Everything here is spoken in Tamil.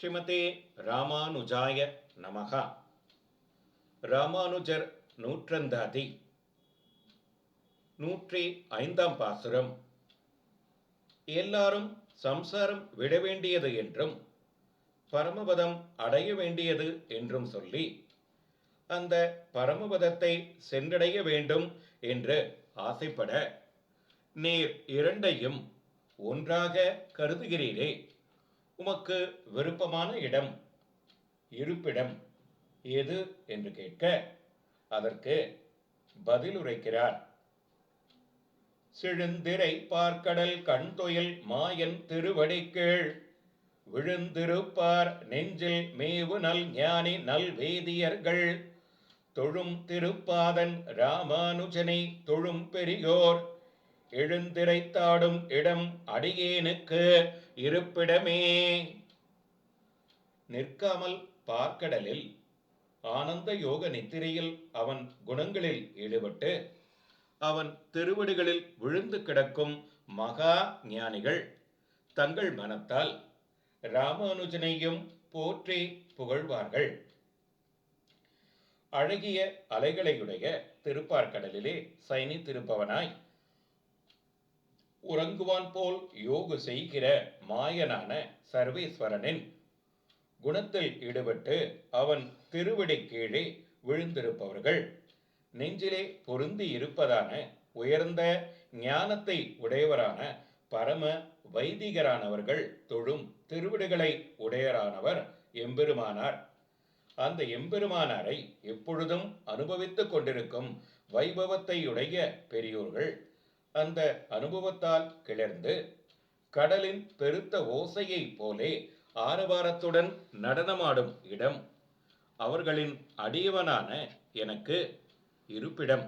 ஸ்ரீமதே ராமானுஜாய நமகா. ராமானுஜர் நூற்றந்தாதி. நூற்றி ஐந்தாம் பாசுரம். எல்லாரும் சம்சாரம் விட வேண்டியது என்றும் பரமபதம் அடைய வேண்டியது என்றும் சொல்லி அந்த பரமபதத்தை சென்றடைய வேண்டும் என்று ஆசைப்பட நீர் இரண்டையும் ஒன்றாக கருதுகிறீரே. உமக்கு விருப்பமான இடம் இருப்பிடம் எது என்று கேட்க அதற்கு பதிலுரைக்கிறார் சிழுந்திரை பார்க்கடல் கண் தொயில் மாயன் திருவடி கீழ் விழுந்திருப்பார் நெஞ்சில் மேவு நல் ஞானி நல் வேதியர்கள் தொழும் திருப்பாதன் ராமானுஜனை தொழும் பெரியோர் எழுந்திரைத்தாடும் இடம் அடியேனுக்கு இருப்பிடமே. நிற்காமல் பார்க்கடலில் ஆனந்த யோக நித்திரையில் அவன் குணங்களில் ஈடுபட்டு அவன் திருவடிகளில் விழுந்து கிடக்கும் மகா ஞானிகள் தங்கள் மனத்தால் ராமானுஜனையும் போற்றி புகழ்வார்கள். அழகிய அலைகளையுடைய திருப்பார்கடலிலே சைனி திருப்பவனாய் உறங்குவான் போல் யோகு செய்கிற மாயனான சர்வேஸ்வரனின் குணத்தில் ஈடுபட்டு அவன் திருவிடை கீழே விழுந்திருப்பவர்கள் நெஞ்சிலே பொருந்தி இருப்பதான உயர்ந்த ஞானத்தை உடையவரான பரம வைதிகரானவர்கள் தொழும் திருவிடுகளை உடையரானவர் எம்பெருமானார். அந்த எம்பெருமானாரை எப்பொழுதும் அனுபவித்துக் கொண்டிருக்கும் வைபவத்தையுடைய பெரியோர்கள் அந்த அனுபவத்தால் கிளர்ந்து கடலின் பெருத்த ஓசையைப் போலே ஆரவாரத்துடன் நடனமாடும் இடம் அவர்களின் அடியவனான எனக்கு இருப்பிடம்.